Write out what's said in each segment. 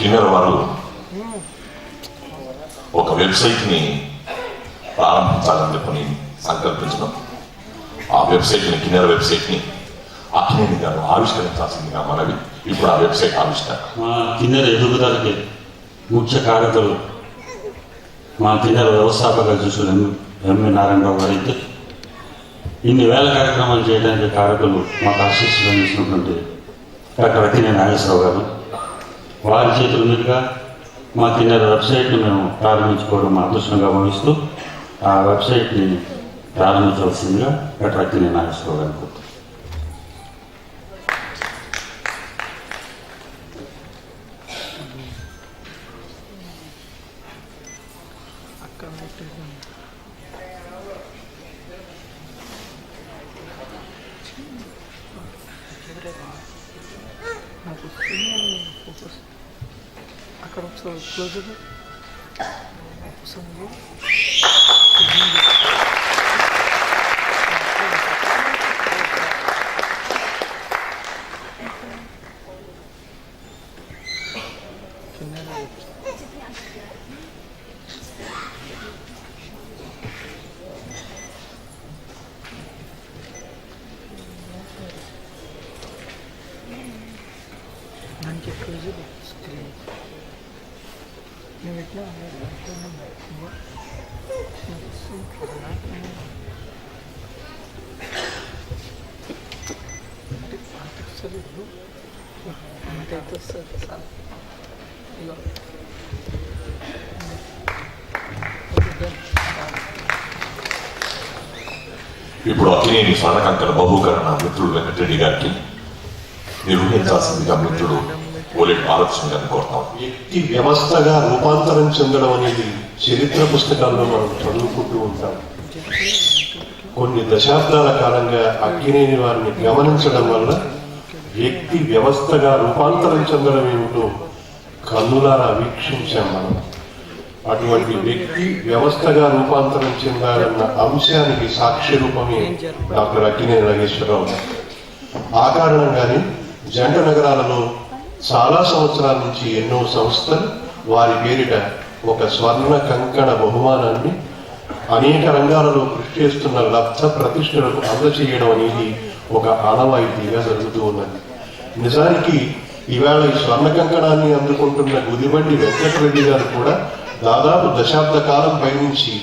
కిన్నెర వారు ఒక వెబ్సైట్ని ప్రారంభించాలని చెప్పని సంకల్పించడం. ఆ వెబ్సైట్ని కిన్నెర వెబ్సైట్ని అక్కినేని గారు ఆవిష్కరించాల్సిందిగా మనవి. ఇప్పుడు ఆ వెబ్సైట్ ఆవిష్కరణ. మా కిన్నెర ఎదుగుదలకి ముఖ్య కారకులు మా కిన్నెర వ్యవస్థాపక అధ్యక్షులు ఎం ఎంవి నారాయణరావు గారైతే ఇన్ని వేల కార్యక్రమాలు చేయడానికి కారకులు మాకు ఆశీస్సులు అందించినటువంటి డాక్టర్ అక్కినే నాగేశ్వరరావు గారు. వారి చేతుల మీదుగా మా కిన్నెర వెబ్సైట్ను మేము ప్రారంభించుకోవడం మా అదృష్టంగా భావిస్తూ ఆ వెబ్సైట్ని ప్రారంభించవలసిందిగా డాక్టర్ నేను నాగేశ్వరరావు గారు Kulakları sanırım. Bence gözü de sıkılıyor. Screen నేను ఎట్లా అంతలేదు అంతైతే వస్తుంది సార్ ఇక ఇప్పుడు అక్కినేని స్వర్ణకంకణ బహుకరణ మిత్రుడు వెంకటరెడ్డి గారికి నిర్వహించాల్సిందిగా మిత్రుడు ఓలేటి బాలకృష్ణ కోరుతాం వ్యక్తి వ్యవస్థగా రూపాంతరం చెందడం అనేది చరిత్ర పుస్తకాల్లో మనం చదువుకుంటూ ఉంటాం. కొన్ని దశాబ్దాల కాలంగా అక్కినేని వారిని గమనించడం వల్ల వ్యక్తి వ్యవస్థగా రూపాంతరం చెందడం ఏమిటో కన్నులారా వీక్షించాం మనం. అటువంటి వ్యక్తి వ్యవస్థగా రూపాంతరం చెందాలన్న అంశానికి సాక్షి రూపమే డాక్టర్ అక్కినేని నాగేశ్వరరావు. ఆ కారణంగానే జంట నగరాలలో చాలా సంవత్సరాల నుంచి ఎన్నో సంస్థలు వారి పేరిట ఒక స్వర్ణ కంకణ బహుమానాన్ని అనేక రంగాలలో కృషి చేస్తున్న లబ్ధ ప్రతిష్టలకు అందచేయడం అనేది ఒక ఆనవాయితీగా జరుగుతూ ఉన్నది. నిజానికి ఈవేళ ఈ స్వర్ణ కంకణాన్ని అందుకుంటున్న గుదిబండి వెంకటరెడ్డి గారు కూడా దాదాపు దశాబ్ద కాలం పయనించి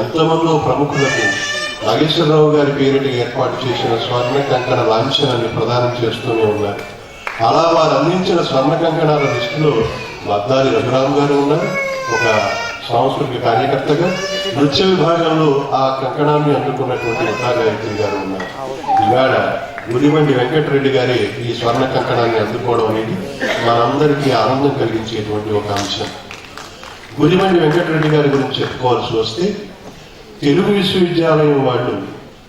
ఎంతమందో ప్రముఖులకు నాగేశ్వరరావు గారి పేరిట ఏర్పాటు చేసిన స్వర్ణ కంకణ లాంఛనాన్ని ప్రదానం చేస్తూనే ఉన్నారు. అలా వారు అందించిన స్వర్ణ కంకణాల దృష్టిలో మద్దాలి రఘురామ్ గారు ఉన్నారు ఒక సాంస్కృతిక కార్యకర్తగా. నృత్య విభాగంలో ఆ కంకణాన్ని అందుకున్నటువంటి ఉతా గాయత్రి గారు ఉన్నారు. ఇవాళ గురిబండి వెంకటరెడ్డి గారే ఈ స్వర్ణ కంకణాన్ని అందుకోవడం అనేది మనందరికీ ఆనందం కలిగించేటువంటి ఒక అంశం. గురిబండి వెంకటరెడ్డి గారి గురించి చెప్పుకోవాల్సి వస్తే తెలుగు విశ్వవిద్యాలయం వాళ్ళు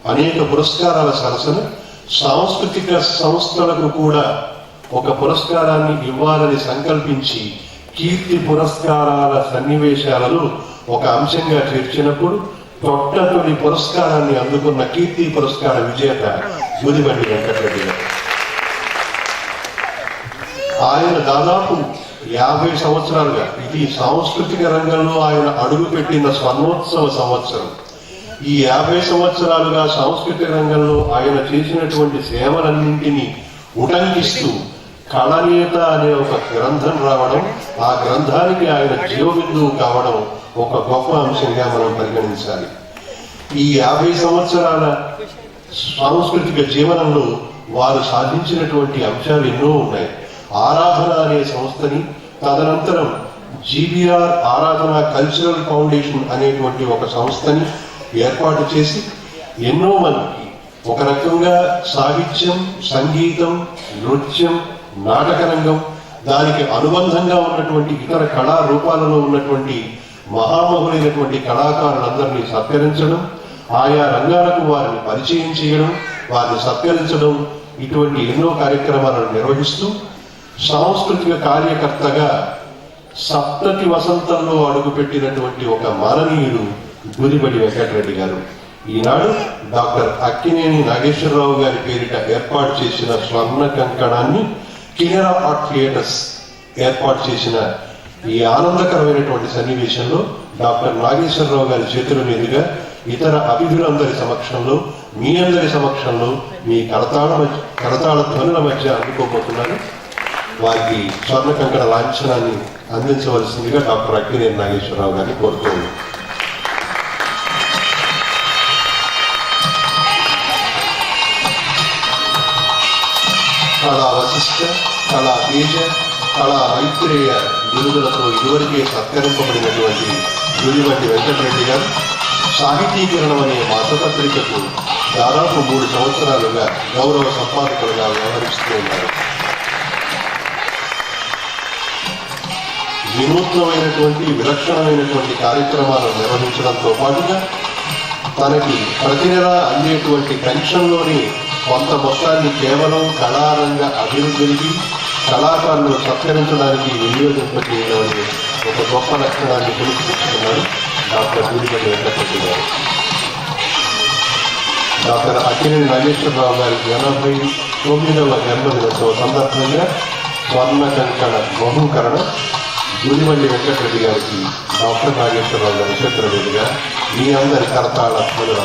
అనేక పురస్కారాల సరసన సాంస్కృతిక సంస్థలకు కూడా ఒక పురస్కారాన్ని ఇవ్వాలని సంకల్పించి కీర్తి పురస్కారాల సన్నివేశాలలో ఒక అంశంగా చేర్చినప్పుడు తొట్ట పురస్కారాన్ని అందుకున్న కీర్తి పురస్కార విజేత గుదిబండి వెంకటరెడ్డి గారు. ఆయన దాదాపు యాభై సంవత్సరాలుగా ఇది సాంస్కృతిక రంగంలో ఆయన అడుగుపెట్టిన స్వర్ణోత్సవ సంవత్సరం. ఈ యాభై సంవత్సరాలుగా సాంస్కృతిక రంగంలో ఆయన చేసినటువంటి సేవలన్నింటినీ ఉటంకిస్తూ కళనీయత అనే ఒక గ్రంథం రావడం ఆ గ్రంథానికి ఆయన జీవబిందువు కావడం ఒక గొప్ప అంశంగా మనం పరిగణించాలి. ఈ యాభై సంవత్సరాల సాంస్కృతిక జీవనంలో వారు సాధించినటువంటి అంశాలు ఎన్నో ఉన్నాయి. ఆరాధన అనే సంస్థని తదనంతరం జీబీఆర్ ఆరాధన కల్చరల్ ఫౌండేషన్ అనేటువంటి ఒక సంస్థని ఏర్పాటు చేసి ఎన్నో మంది ఒక రకంగా సాహిత్యం సంగీతం నృత్యం నాటక రంగం దానికి అనుబంధంగా ఉన్నటువంటి ఇతర కళా రూపాలలో ఉన్నటువంటి మహామహులైనటువంటి కళాకారులందరినీ సత్కరించడం ఆయా రంగాలకు వారిని పరిచయం చేయడం వారిని సత్కరించడం ఇటువంటి ఎన్నో కార్యక్రమాలను నిర్వహిస్తూ సాంస్కృతిక కార్యకర్తగా సప్తతి వసంతంలో అడుగుపెట్టినటువంటి ఒక మరణీయుడు గురిబడి వెంకటరెడ్డి గారు. ఈనాడు డాక్టర్ అక్కినేని నాగేశ్వరరావు గారి పేరిట ఏర్పాటు చేసిన స్వర్ణ కంకణాన్ని కినరా ఆర్ట్ థియేటర్స్ ఏర్పాటు చేసిన ఈ ఆనందకరమైనటువంటి సన్నివేశంలో డాక్టర్ నాగేశ్వరరావు గారి చేతుల మీదుగా ఇతర అభిధులందరి సమక్షంలో మీ అందరి సమక్షంలో మీ కరతాళ మధ్య కరతాళ ధ్వనుల మధ్య అందుకోబోతున్నారు వారికి స్వర్ణ కంకణ లాంఛనాన్ని అందించవలసిందిగా డాక్టర్ అక్కినేని నాగేశ్వరరావు గారిని కోరుతున్నాను. కళా వశిష్ట కళా తేజ కళా మైత్రేయ విరుదులతో ఇదివరకే సత్కరింపబడినటువంటి గుడివంటి వెంకటరెడ్డి గారు సాహితీకరణం అనే మాసపత్రికకు దాదాపు మూడు సంవత్సరాలుగా గౌరవ సంపాదకులుగా వ్యవహరిస్తూ ఉన్నారు. వినూత్నమైనటువంటి విలక్షణమైనటువంటి కార్యక్రమాలను నిర్వహించడంతో పాటుగా తనకి ప్రతి నెల అందేటువంటి పెన్షన్లోని కొంత మొత్తాన్ని కేవలం కళారంగ అభివృద్ధికి కళాకారులు సత్కరించడానికి వినియోగింపజేయడం అనే ఒక గొప్ప లక్షణాన్ని పురుషిస్తున్నారు డాక్టర్ గుడిపల్లి వెంకటరెడ్డి గారు. డాక్టర్ అక్కినేని నాగేశ్వరరావు గారికి ఎనభై తొమ్మిదవ జన్మదినోత్సవ సందర్భంగా స్వర్ణ కంకణ బహుకరణ గుడిమండి వెంకటరెడ్డి గారికి డాక్టర్ నాగేశ్వరరావు గారి చిత్ర మీ అందరి కరతాళ ధ్వనుల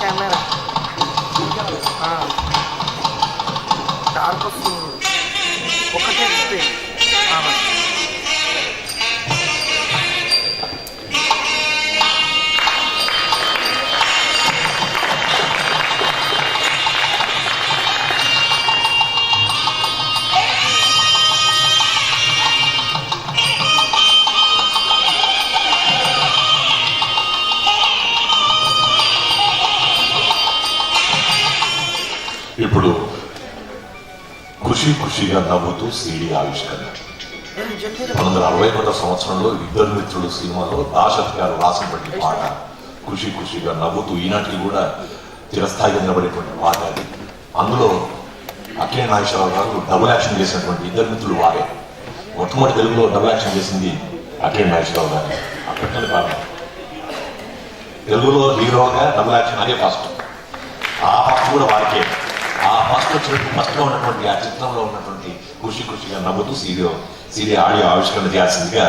కెమెరా. డార్క్ వస్తుంది. ఒకటే ఖుషిగా నవ్వుతూ సీడీ ఆవిష్కరణ. పంతొమ్మిది వందల అరవై ఒకటో సంవత్సరంలో ఇద్దరు మిత్రులు సినిమాలో దాశత్ గారు రాసినటువంటి పాట ఖుషి ఖుషిగా నవ్వుతూ ఈనాటికి కూడా చిరస్థాయిగా నిలబడేటువంటి పాట అది. అందులో అఖిల నాగేశ్వరరావు గారు డబుల్ యాక్షన్ చేసినటువంటి ఇద్దరు మిత్రులు వారే. మొట్టమొదటి తెలుగులో డబుల్ యాక్షన్ చేసింది అఖిల నాగేశ్వరరావు గారు. అక్కడ కాదు తెలుగులో హీరోగా డబుల్ యాక్షన్ అదే ఫస్ట్ ఆ ఫస్ట్ కూడా వారికే. ఫస్ట్ వచ్చినటువంటి ఉన్నటువంటి ఆ చిత్రంలో ఉన్నటువంటి ఖుషి ఖుషిగా నవ్వుతూ సీరియో సీడీ ఆడియో ఆవిష్కరణ చేయాల్సిందిగా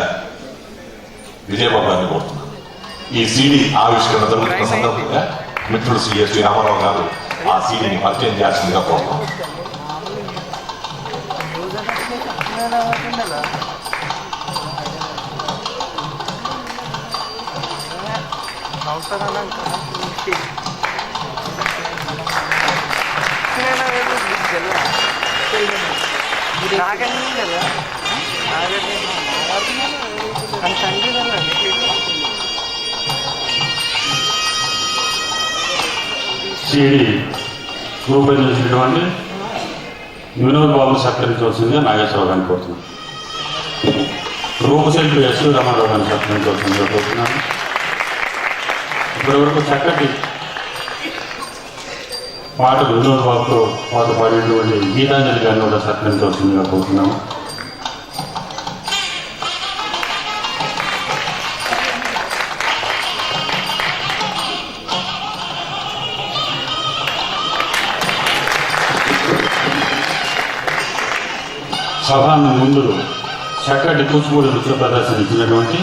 విజయబాబు గారిని కోరుతున్నాను. ఈ సీడీ ఆవిష్కరణ జరుగుతున్న సందర్భంగా మిత్రుడు శ్రీ శ్రీ రామారావు గారు ఆ సీడీని పరిచయం చేయాల్సిందిగా కోరుతున్నాం. న్యూస్ నాగండి కదా. కానీ తండ్రి కదా. సిడి రూపొందించినటువంటి వినోద్ బాబు సత్కరించవలసిందిగా నాగేశ్వరరావు గారిని కోరుతున్నాను. రూపశిల్పి ఎస్ రామారావు గారిని సత్కరించవలసిందిగా కోరుతున్నాను. ఇప్పటివరకు చక్కటి పాటలు వినోద్ బాబుతో పాత పాడినటువంటి గీతాంజలి గారిని కూడా సత్కరించవలసిందిగా కోరుతున్నాము. సభాను ముందు చక్కటి కూచిపూడి నృత్య ప్రదర్శన ఇచ్చినటువంటి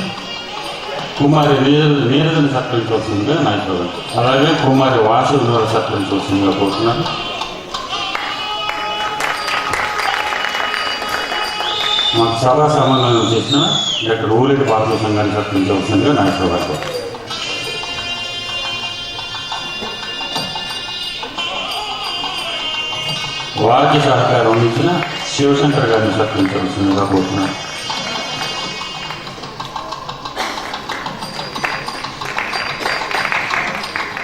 కుమారి నీరజ నీరజను సత్కరించవలసిందిగా నాయకుడు అలాగే కుమారి వాసు వినోద సత్కరించవలసిందిగా కోరుతున్నాను మాకు సభా సమన్వయం చేసిన డాక్టర్ ఊరికి పాత్ర సంఘాన్ని సత్కరించవలసిందిగా నాయకుడు గారు వారికి సహకారం ఇచ్చిన శివశంకర్ గారిని సత్కరించవలసిందిగా కోరుతున్నాను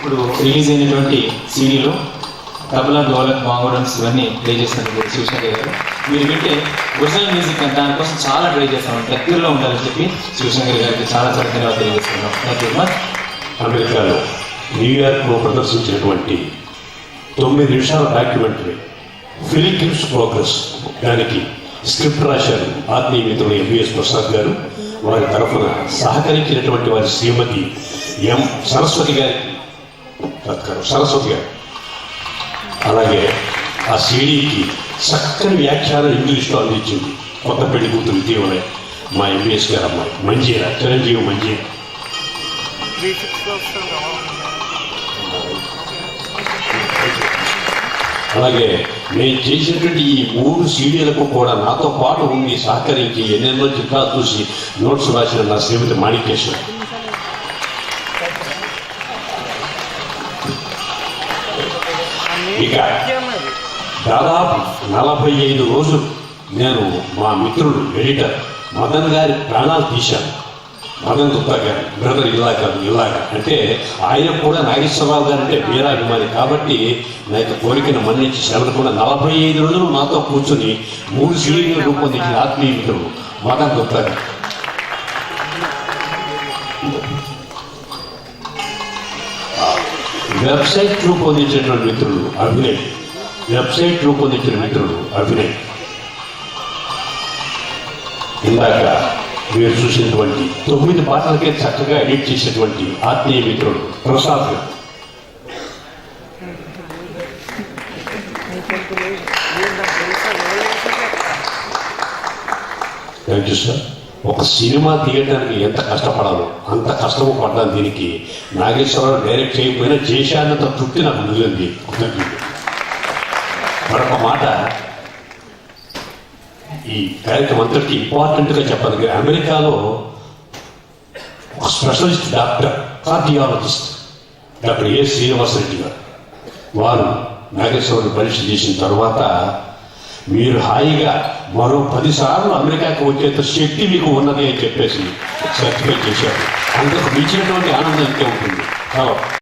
ఇప్పుడు రిలీజ్ అయినటువంటి సీడీలో తబలా డోలక్ మాంగోడమ్స్ ఇవన్నీ ప్లే చేస్తున్నారు శివశంకర్ గారు మీరు వింటే ఒరిజినల్ మ్యూజిక్ అంటే దానికోసం చాలా ట్రై చేస్తాం. దగ్గరలో ఉండాలని చెప్పి శివశంకర్ గారికి చాలా చాలా ధన్యవాదాలు తెలియజేస్తున్నాం. థ్యాంక్ యూ మచ్ అమెరికాలో న్యూయార్క్లో ప్రదర్శించినటువంటి తొమ్మిది నిమిషాల డాక్యుమెంటరీ ఫిలిక్స్ ప్రోగ్రెస్ దానికి స్క్రిప్ట్ రాశారు ఆత్మీయ మిత్రుడు ఎంబీఎస్ ప్రసాద్ గారు. వారి తరఫున సహకరించినటువంటి వారి శ్రీమతి ఎం సరస్వతి గారికి సత్కారం సరస్వతి గారు. అలాగే ఆ సీడీకి చక్కని వ్యాఖ్యానం ఇంగ్లీష్లో అందించింది. కొత్త పెళ్ళి కూతురు ఇటీవలే మా ఎంబీఎస్ గారు అమ్మాయి. మంజీరా చిరంజీవి మంజీరా అలాగే నేను చేసినటువంటి ఈ మూడు సీడీలకు కూడా నాతో పాటు ఉండి సహకరించి ఎన్నెన్నో చిత్రాలు చూసి నోట్స్ రాసిన నా శ్రీమతి మాణికేశ్వర ఇక దాదాపు నలభై ఐదు రోజులు నేను మా మిత్రుడు ఎడిటర్ మదన్ గారి ప్రాణాలు తీశాను. మదన్ గుప్తా గారు బ్రదర్ ఇలా కాదు అంటే ఆయన కూడా నాగేశ్వరరావు గారు అంటే వీరాభిమాని కాబట్టి నా యొక్క కోరికను మన్నించి శరణ కూడా నలభై ఐదు రోజులు నాతో కూర్చుని మూడు సీడీలు రూపొందించిన ఆత్మీయ మిత్రుడు మదన్ గుప్తా గారు. వెబ్సైట్ రూపొందించినటువంటి మిత్రులు అభినయ్ వెబ్సైట్ రూపొందించిన మిత్రుడు అభినయ్ ఇందాక మీరు చూసినటువంటి తొమ్మిది పాటలకే చక్కగా ఎడిట్ చేసేటువంటి ఆత్మీయ మిత్రుడు ప్రసాద్ గారు నీకంటే లేదు లేదు నాకు తెలుసా ఎవరు థ్యాంక్ యూ సార్ ఒక సినిమా తీయడానికి ఎంత కష్టపడాలో అంత కష్టము పడ్డాను దీనికి నాగేశ్వరరావు డైరెక్ట్ చేయకపోయినా చేశానంత తృప్తి నాకు మిగిలింది. మరొక మాట ఈ కార్యక్రమం అంతటికి ఇంపార్టెంట్గా చెప్పాలి. అమెరికాలో ఒక specialist doctor cardiologist doctor A Srinivasareddy గారు. వారు నాగేశ్వరుని పరీక్ష చేసిన తర్వాత మీరు హాయిగా మరో పదిసార్లు అమెరికాకు వచ్చేంత శక్తి మీకు ఉన్నది అని చెప్పేసి సర్టిఫికేట్ చేశారు. అందుకు మించినటువంటి ఆనందం ఇంకే ఉంటుంది.